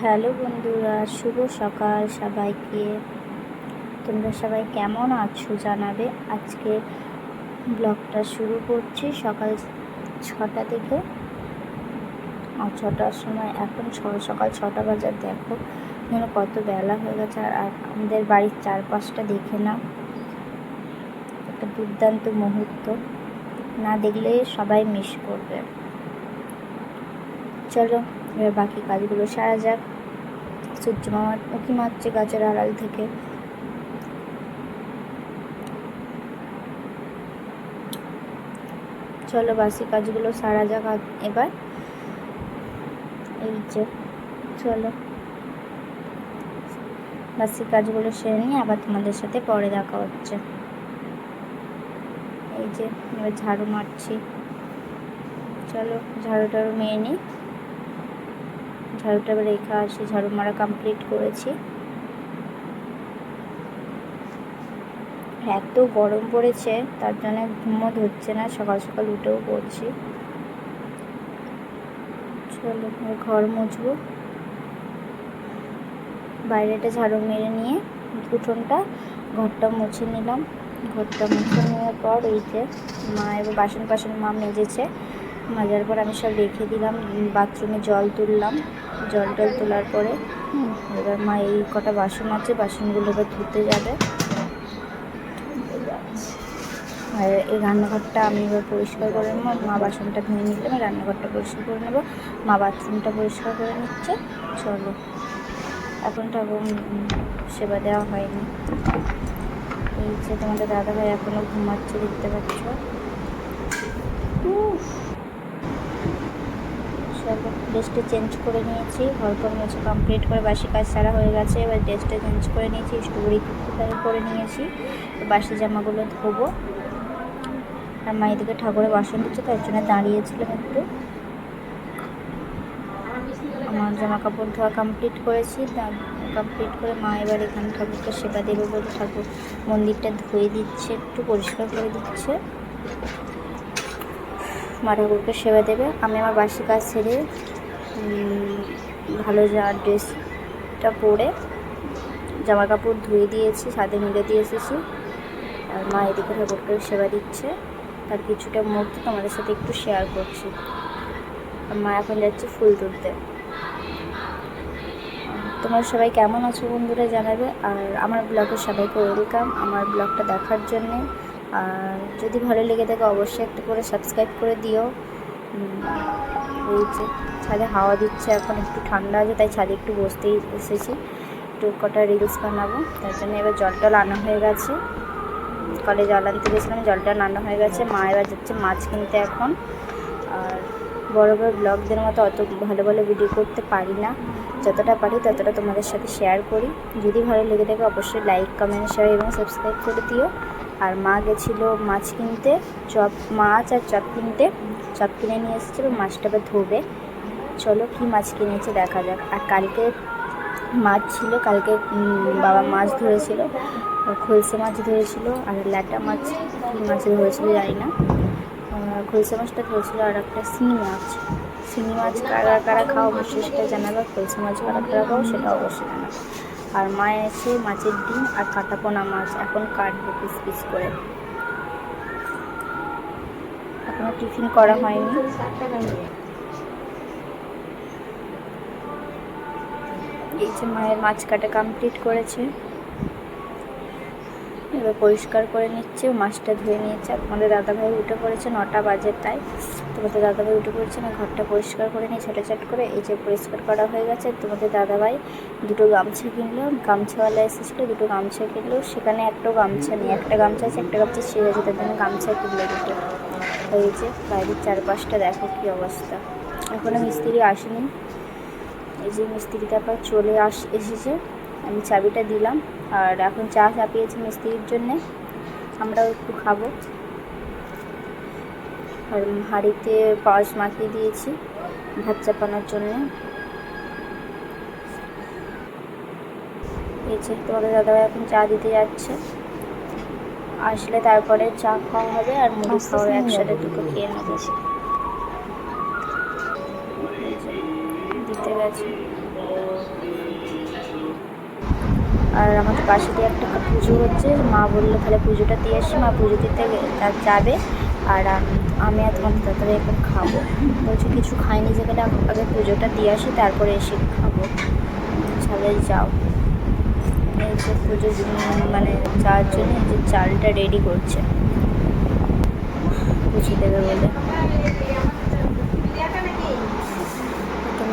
Hello বন্ধুরা, শুভ সকাল সবাইকে। তোমরা সবাই কেমন আছো জানাবে? আজকে ব্লগটা শুরু করছি সকাল ছটা থেকে। আর ছটার সময় এখন সকাল ছটা বাজার, দেখো। যেন কত বেলা হয়ে গেছে আর আমাদের বাড়ির চারপাশটা দেখে না একটা দুর্দান্ত মুহূর্ত। না দেখলে সবাই মিস করবে। চলো এবার বাকি কাজগুলো সারা যাক। সূর্য মামা উঁকি মারছে গাছের আড়াল থেকে। চলো বাসি কাজগুলো সারা যাক এবার। এই যে, চলো। বাসি কাজগুলো সেরে নিয়ে আবার তোমাদের সাথে পরে দেখা হচ্ছে। এই যে, এবার ঝাড়ু মারছি। চলো, ঝাড়ু টাড়ু মেয়ে নিই। ঝাড়ুটা রেখে আসি, ঝাড়ু মারা কমপ্লিট করেছি। এত গরম পড়েছে, তার জন্য ঘুমও ধরছে না, সকাল সকাল উঠেও পড়ছি। চলো ঘর মুছবো। বাইরেটা ঝাড়ু মেরে নিয়ে উঠোনটা ঘরটা মুছে নিলাম। ঘরটা মুছে নেওয়ার পর এই যে মা এবার বাসন টাসন মা মেজেছে। মাজার পর আমি সব রেখে দিলাম বাথরুমে জল তুললাম। জল টল তোলার পরে এবার মা এই কটা বাসন আছে, বাসনগুলো এবার ধুতে যাবে। আর এই রান্নাঘরটা আমি এবার পরিষ্কার করে নেব। মা বাসনটা ধুয়ে নিলাম এই রান্নাঘরটা পরিষ্কার করে নেব। মা বাথরুমটা পরিষ্কার করে নিচ্ছে, চলো। এখন ঠাকুর সেবা দেওয়া হয়নি। এই যে তোমাদের দাদাভাই এখনও ঘুমাচ্ছে, দেখতে পাচ্ছ? উফ। ড্রেসটা চেঞ্জ করে নিয়েছি। ঘর মুছে কমপ্লিট করে বাসি কাজ সারা হয়ে গেছে। এবার ড্রেসটা চেঞ্জ করে নিয়েছি স্টোরি কুর্তিটাকে করে নিয়েছি। তো বাসি জামাগুলো ধোবো। আর মা এদিকে ঠাকুরের বাসন দিচ্ছে তার জন্য দাঁড়িয়েছিলাম একটু। আমার জামা কাপড় ধোয়া কমপ্লিট করেছি। কমপ্লিট করে মা এবার এখানে ঠাকুরকে সেবা দেবে বলে ঠাকুর মন্দিরটা ধুয়ে দিচ্ছে, একটু পরিষ্কার করে দিচ্ছে। মা ঠাকুরকে সেবা দেবে। আমি আমার বাসি কাজ ছেড়ে ভালো ড্রেসটা পরে জামা কাপড় ধুয়ে দিয়েছি, ছাদে মিলে দিয়ে এসেছি। আর মা এদিকে ঠাকুরকে সেবা দিচ্ছে। তার কিছুটা মুহূর্ত তোমাদের সাথে একটু শেয়ার করছি। মা এখন যাচ্ছে ফুল তুলতে। তোমরা সবাই কেমন আছো বন্ধুরা জানাবে। আর আমার ব্লগে সবাইকে ওয়েলকাম আমার ব্লগটা দেখার জন্যে আর যদি ভালো লেগে থাকে অবশ্যই একটা করে সাবস্ক্রাইব করে দিও। এই যে ছাদে হাওয়া দিচ্ছে, এখন একটু ঠান্ডা আছে, তাই ছাদে একটু বসতেই এসেছি। একটু কটা রিলস বানাবো, তার জন্য এবার জল টল আনা হয়ে গেছে। কলে জল আনতে গেছিলাম জলটা আনা হয়ে গেছে। মা এবার যাচ্ছে মাছ কিনতে এখন। আর বড় বড় ব্লগদের মতো অত ভালো ভালো ভিডিও করতে পারি না। যতটা পারি ততটা তোমাদের সাথে শেয়ার করি। যদি ভালো লেগে থাকে অবশ্যই লাইক কমেন্ট শেয়ার এবং সাবস্ক্রাইব করে দিও। আর মা গেছিল মাছ কিনতে, চপ মাছ আর চপ কিনতে। চপ কিনে নিয়ে এসেছে এবং মাছটা ধোবে। চলো কী মাছ কিনেছে দেখা যাক। আর কালকে মাছ ছিল, কালকে বাবা মাছ ধরেছিল, খলসে মাছ ধরেছিল আর ল্যাটা মাছ মাছ ধরেছিল জানি না। খলসে মাছটা ধরেছিল আর একটা শিঙি মাছ। শিঙি মাছ কারা কারা খাও অবশ্যই সেটা জানাবে খলসে মাছ কারা কারা খাও সেটা অবশ্যই জানাবে। আর মায়ে এসে মাছের ডিম আর কাটাপোনা মাছ এখন কাটবো পিস পিস করে। এখনও টিফিন করা হয়নি। এই যে মায়ের মাছ কাটা কমপ্লিট করেছে। এবার পরিষ্কার করে নিচ্ছে মাছটা ধুয়ে নিয়েছে। তোমাদের দাদাভাই উঠে পড়েছে নটা বাজে তাই তোমাদের দাদাভাই উঠে পড়েছে, আমি ঘরটা পরিষ্কার করে নিই ছোটাছাট করে এই যে পরিষ্কার করা হয়ে গেছে। তোমাদের দাদাভাই দুটো গামছা কিনলো, গামছাওয়ালা এসেছিল, দুটো গামছা কিনলো। সেখানে একটা গামছা নেই, একটা গামছা আছে, একটা গামছা ছিঁড়ে গেছে তার জন্য গামছা কিনলো দুটো। এই যে বাইরের চারপাশটা দেখো কী অবস্থা। এখনও মিস্ত্রি আসেনি। এই যে মিস্ত্রি তারপর চলে আস, এসেছে। আমি চাবিটা দিলাম আর এখন চা চাপিয়েছি মিস্ত্রির জন্যে আমরাও একটু খাব। আর হাঁড়িতে পাশ মাখিয়ে দিয়েছি ভাত চাপানোর জন্যে। এই যে তোমাদের দাদাভাই এখন চা দিতে যাচ্ছে। আসলে তারপরে চা খাওয়া হবে আর মুড়ি খাওয়া একসাথে দুটো খেয়ে নেব। দিতে গেছে। আর আমাদের পাশে দিয়ে একটা পুজো হচ্ছে। মা বলল, তাহলে পুজোটা দিয়ে আসি, মা পুজো দিতে যাবে। আর আমি আর তোমার তাড়াতাড়ি এখন খাব। বলছি, কিছু খাইনি যে গেলে আগে পুজোটা দিয়ে আসি, তারপরে এসে খাব। সবাই যাও। এই যে পুজো মানে যাওয়ার জন্য যে চালটা রেডি করছে। পুজো দেবে বলে।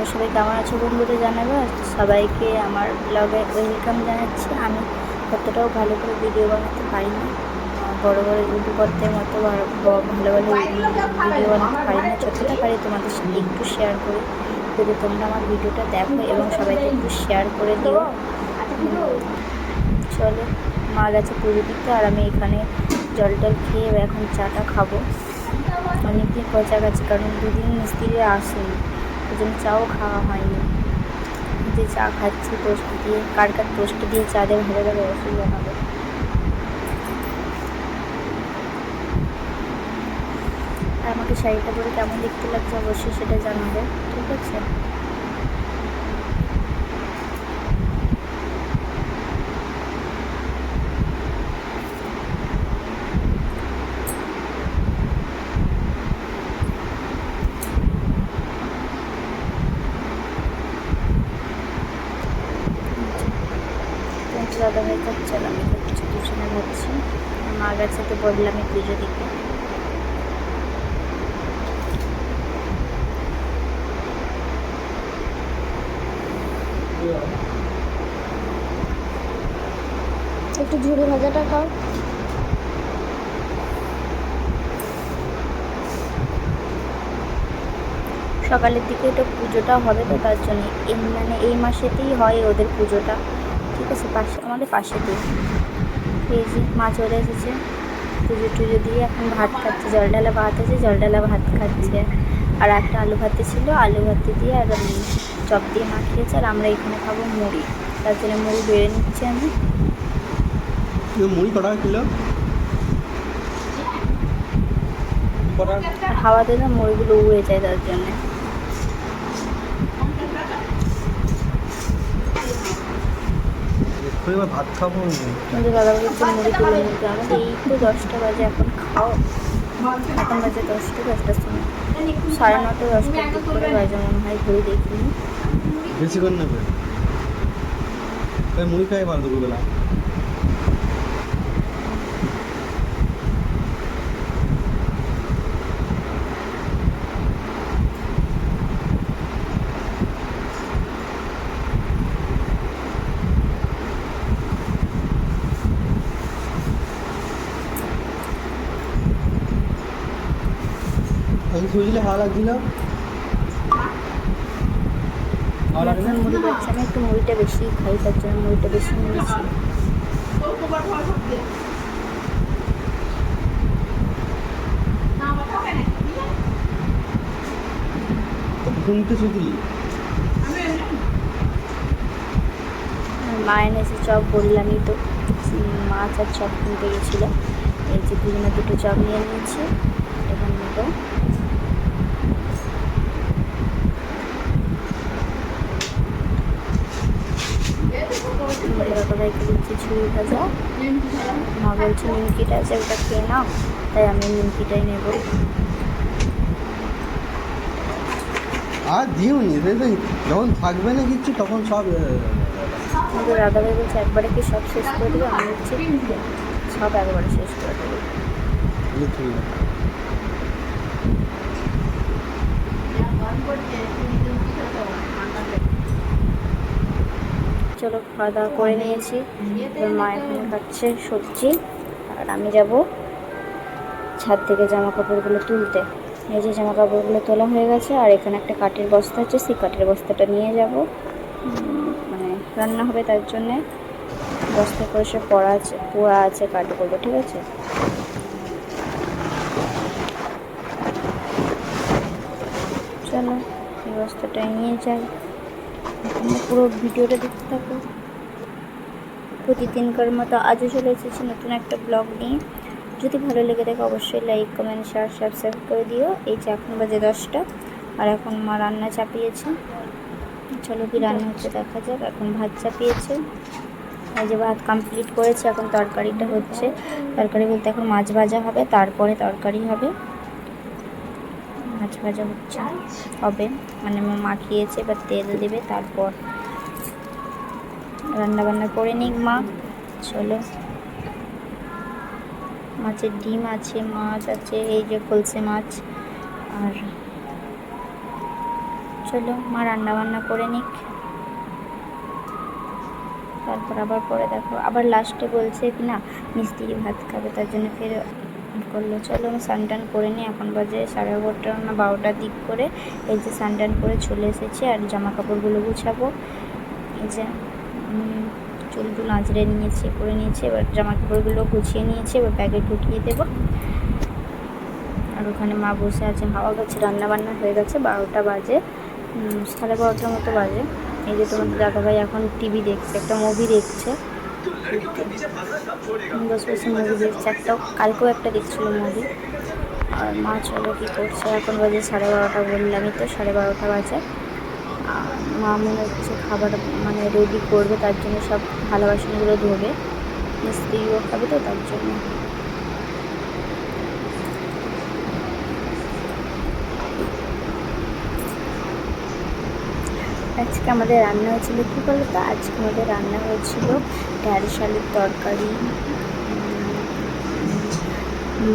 তোমরা সবাই কেমন আছো বন্ধুরা জানাবে? সবাইকে আমার ব্লগে ওয়েলকাম জানাচ্ছি। আমি ততটাও ভালো করে ভিডিও বানাতে পারি না বড় বড় ইউটিউবারদের মতো ভালো ভালো ভিডিও বানাতে পারি না যতটা পারি তোমাদের সাথে একটু শেয়ার করি। যদি তোমরা আমার ভিডিওটা দেখো এবং সবাইকে একটু শেয়ার করে দিও। চলো, মা গেছে পুজো দিতে আর আমি এখানে জল টল খেয়ে এখন চাটা খাব। অনেকদিন পচা গেছে কারণ দুদিন মিস্ত্রিরা আসেনি। জন্য চাও খাওয়া হয়নি। যে চা খাচ্ছি টোস্ট দিয়ে, কার কার টোস্ট দিয়ে চা দিয়ে ভালো লাগে অসুবিধা হবে। আর আমাকে শাড়িটা পরে কেমন দেখতে লাগছে অবশ্যই সেটা জানাবে। ঠিক আছে? দাদা ভাই খাচ্ছে আর আমি খাচ্ছি দুজনে খাচ্ছি মা গেছে তো বললাম আমি পুজো দিতে একটু ঝুড়ি ভাজাটা খাও। সকালের দিকে তো পুজোটা হবে তো, তার জন্য এই মানে এই মাসেতেই হয় ওদের পুজোটা। ঠিক আছে পাশে আমাদের পাশেতেই এই যে মা চলে এসেছে। পুজো টুজো দিয়ে এখন ভাত খাচ্ছে জল ডালা ভাত আছে জল ডালা ভাত খাচ্ছে। আর একটা আলু ভাতে ছিল আলু ভাতে দিয়ে আর চপ দিয়ে মা খেয়েছে আর আমরা এখানে খাব মুড়ি। তার জন্য মুড়ি বেড়ে নিচ্ছি আমি। মুড়ি কটা কিলো? হাওয়াতে না মুড়িগুলো উড়ে যায় তার জন্যে। এক্ষুনি এবার ভাত খাব। দাদা মুড়ি তুলে আমাদের এই তো দশটা বাজে এখন খাও। এখন বাজে দশটা দশটার সময়। সাড়ে নটা দশটার দিক করে বাজে মনে হয় ঘুরে দেখিনি। বেশিক্ষণ নেবে। তাই মুড়ি খাই ভালো দুপুরবেলা। শুয়েছিলে ভালো লাগছিল। আমি একটু মুড়িটা বেশি খাই তার জন্য মুড়িটা বেশি নিয়েছি। ঘুমতে শুয়েছিলি? আর মা এনেছে চপ বললামই তো মাছ আর চপ কিনতে গেছিল এই যে দুজনে দুটো চপ নিয়ে নিয়েছি এখানে নেব। দাদাভাইকে দিচ্ছি ছুরি ভাজা মা বলছে নিমকিটা আছে ওটা খেয়ে নাও তাই আমি নিমকিটাই নেব আর দিওনি সেই যখন থাকবে না কিচ্ছু তখন সব কিন্তু দাদাভাই বলছে একবারে কি সব শেষ করে দেবে? আমি বলছি সব একবারে শেষ করে দেবো ইয়ে ঠিক আছে। চলো খাওয়া দাওয়া করে নিয়েছি। মা এখন খাচ্ছে সবজি। আর আমি যাব ছাদ থেকে জামা কাপড়গুলো তুলতে। এই যে জামা কাপড়গুলো তোলা হয়ে গেছে, আর এখানে একটা কাঠের বস্তা আছে, সেই কাঠের বস্তাটা নিয়ে যাব। মানে রান্না হবে তার জন্যে। বস্তা করে সে পড়া আছে, পোড়া আছে, কাঠগুলো, ঠিক আছে? চলো, এই বস্তাটা নিয়ে যাই। পুরো ভিডিওটা দেখতে থাকো। প্রতিদিনকার মতো আজও চলে এসেছি নতুন একটা ব্লগ নিয়ে। যদি ভালো লেগে থাকে অবশ্যই লাইক কমেন্ট শেয়ার সাবস্ক্রাইব করে দিও। এই যে এখন বাজে দশটা, আর এখন মা রান্না চাপিয়েছে। চলো কি রান্না হচ্ছে দেখা যাক, এখন ভাত চাপিয়েছে। এই যে ভাত কমপ্লিট করেছে, এখন তরকারিটা হচ্ছে। তরকারি বলতে এখন মাছ ভাজা হবে, তারপরে তরকারি হবে। মাছ ভাজা হচ্ছে। হবে। মানে মাখিয়েছে, এবার তেল দেবে, তারপর রান্না বান্না করে নিক মা। চলো। মাছের ডিম আছে, মাছ আছে, এই যে কলসে মাছ। আর চলো, মা রান্না বান্না করে নিক। তারপর আবার পরে দেখো। আবার লাস্টে বলছে কি না মিস্ত্রি ভাত খাবে, তার জন্য ফের করল। চলো আমি স্নান করে নিই। এখন বাজে সাড়ে এগারোটা না বারোটার দিক করে এই যে স্নান টান করে চলে এসেছি আর জামা কাপড়গুলো গুছাবো। এই যে চুল টুল আঁচড়ে নিয়েছি করে নিয়েছি, এবার জামা কাপড়গুলো গুছিয়ে নিয়েছি, এবার ব্যাগে ঢুকিয়ে দেবো। আর ওখানে মা বসে আছে, হাওয়া গেছে রান্না বান্না হয়ে গেছে, বারোটা বাজে। সাড়ে বারোটার মতো বাজে। এই যে তোমাদের দাদাভাই এখন টিভি দেখছে, একটা মুভি দেখছে। বসে বসে মুভি দেখছে। একটা কালকেও একটা দেখছিল মুভি আর মা চলো কী করছে? এখন বাজে সাড়ে বারোটা বললামই তো, সাড়ে বারোটা বাজে। মা মনে হচ্ছে খাবার মানে রেডি করবে, তার জন্য সব থালা বাসনগুলো ধোবে। মিস্ত্রিও খাবে তো, তার জন্য। আজকে আমাদের রান্না হয়েছিল কী বলো তো আজকে আমাদের রান্না হয়েছিল ঢ্যাঁড়স আলুর তরকারি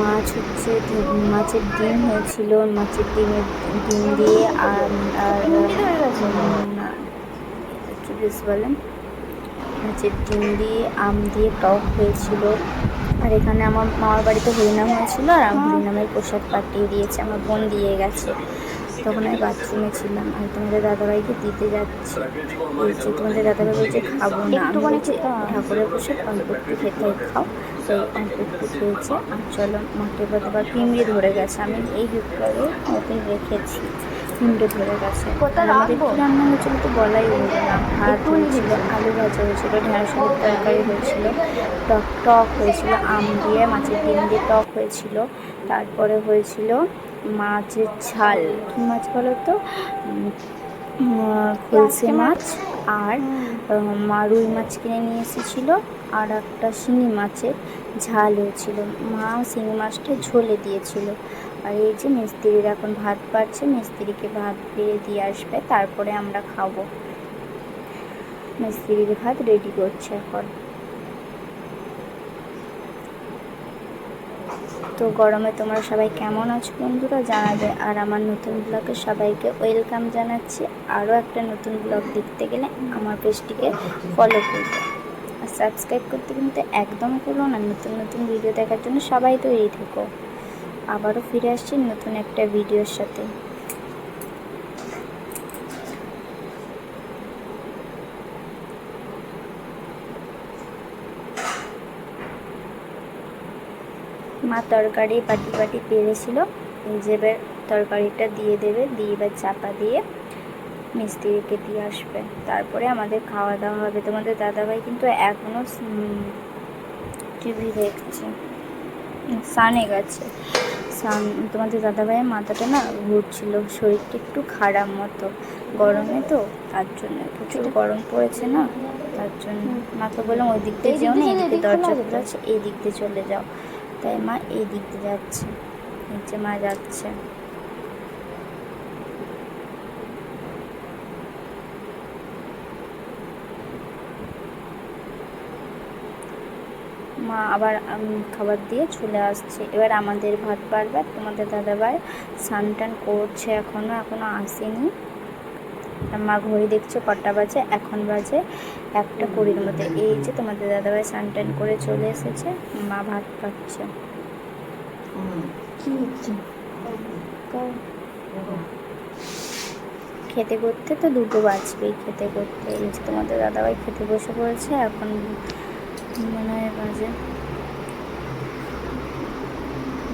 মাছ হচ্ছে মাছের ডিম হয়েছিল, মাছের ডিমের ডিম দিয়ে আর কি বেশ বলেন। মাছের ডিম দিয়ে আম দিয়ে টক হয়েছিল। আর এখানে আমার মামার বাড়িতে হরিনাম হয়েছিল আর হরিনামের প্রসাদ পাঠিয়ে দিয়েছে, আমার বোন দিয়ে গেছে। তখন আমি বাথরুমে ছিলাম। আমি তোমাদের দাদাভাইকে দিতে যাচ্ছি। বলছি তোমাদের দাদাভাই বলছে খাব না। আমি বলছি ঠাকুরের প্রসাদ অল্প একটু খেতে খাও। তো অল্প একটু খেয়েছে। আর চলো মাকে বা পিমড়ি ধরে গেছে। আমি এই বিপ্লবে নতুন রেখেছি। পিমড়ি ধরে গেছে। আর আমাদের কি রান্না হয়েছিল তো বলাই হলো না। ভাত হয়েছিল আলু ভাজা হয়েছিল ঢেঁড়সের তরকারি হয়েছিল টক টক হয়েছিল আম দিয়ে মাছের ডিম দিয়ে টক হয়েছিল। তারপরে হয়েছিল মাছের ঝাল। কী মাছ বলো তো? খলসে মাছ। আর মা রুই মাছ কিনে নিয়ে এসেছিল আর একটা শিঙি মাছের ঝাল হয়েছিল মা শিঙি মাছটা ঝোলে দিয়েছিল। আর এই যে মিস্ত্রির এখন ভাত পাচ্ছে, মিস্ত্রিকে ভাত বেড়ে দিয়ে আসবে, তারপরে আমরা খাব। মিস্ত্রির ভাত রেডি করছে এখন। তো গরমে তোমরা সবাই কেমন আছো বন্ধুরা জানাবে। আর আমার নতুন ব্লগে সবাইকে ওয়েলকাম জানাচ্ছি। আরও একটা নতুন ব্লগ দেখতে গেলে আমার পেজটিকে ফলো করবে। আর সাবস্ক্রাইব করতে কিন্তু একদম করো না। নতুন নতুন ভিডিও দেখার জন্য সবাই তৈরি থেকো। আবারও ফিরে আসছি নতুন একটা ভিডিওর সাথে। মা তরকারি পাটি পাটি পেরেছিল। এবার তরকারিটা দিয়ে দেবে, দিয়ে এবার চাপা দিয়ে মিস্ত্রিকে দিয়ে আসবে। তারপরে আমাদের খাওয়া দাওয়া হবে। তোমাদের দাদাভাই কিন্তু এখনও টিভি দেখছে। সানে গেছে। সান, তোমাদের দাদাভাইয়ের মাথাটা না ঘুরছিল। শরীরটা একটু খারাপ মতো। গরমে তো, তার জন্য প্রচুর গরম পড়েছে না। তার জন্য। মাকে বললাম, ওই দিক দিয়ে যেও না, এই দিকে দরজা আছে এই দিক দিয়ে চলে যাও। তাই মা এই দিক দিয়ে যাচ্ছে, নিচে মা যাচ্ছে। মা আবার খাবার দিয়ে চলে আসছে। এবার আমাদের ভাত বাড়বে আর তোমাদের দাদাভাই স্নান টান করছে এখনও এখনও আসেনি। মা ঘড়ি দেখছে, কটা বাজে, এখন বাজে একটা কুড়ির মধ্যে। এই যে তোমাদের দাদাভাই স্নান টান করে চলে এসেছে, মা ভাত পাচ্ছে খেতে করতে তো দুটো বাজবেই খেতে করতে। এই যে তোমাদের দাদাভাই খেতে বসে পড়েছে, এখন মনে হয় বাজে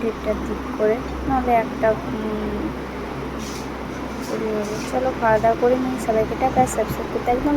দেড়টার দিক করে। নাহলে একটা কুড়ি চলো খাওয়া দাওয়া করে নিই সবাইকে টাকা সাবস্ক্রাইব করতে একদম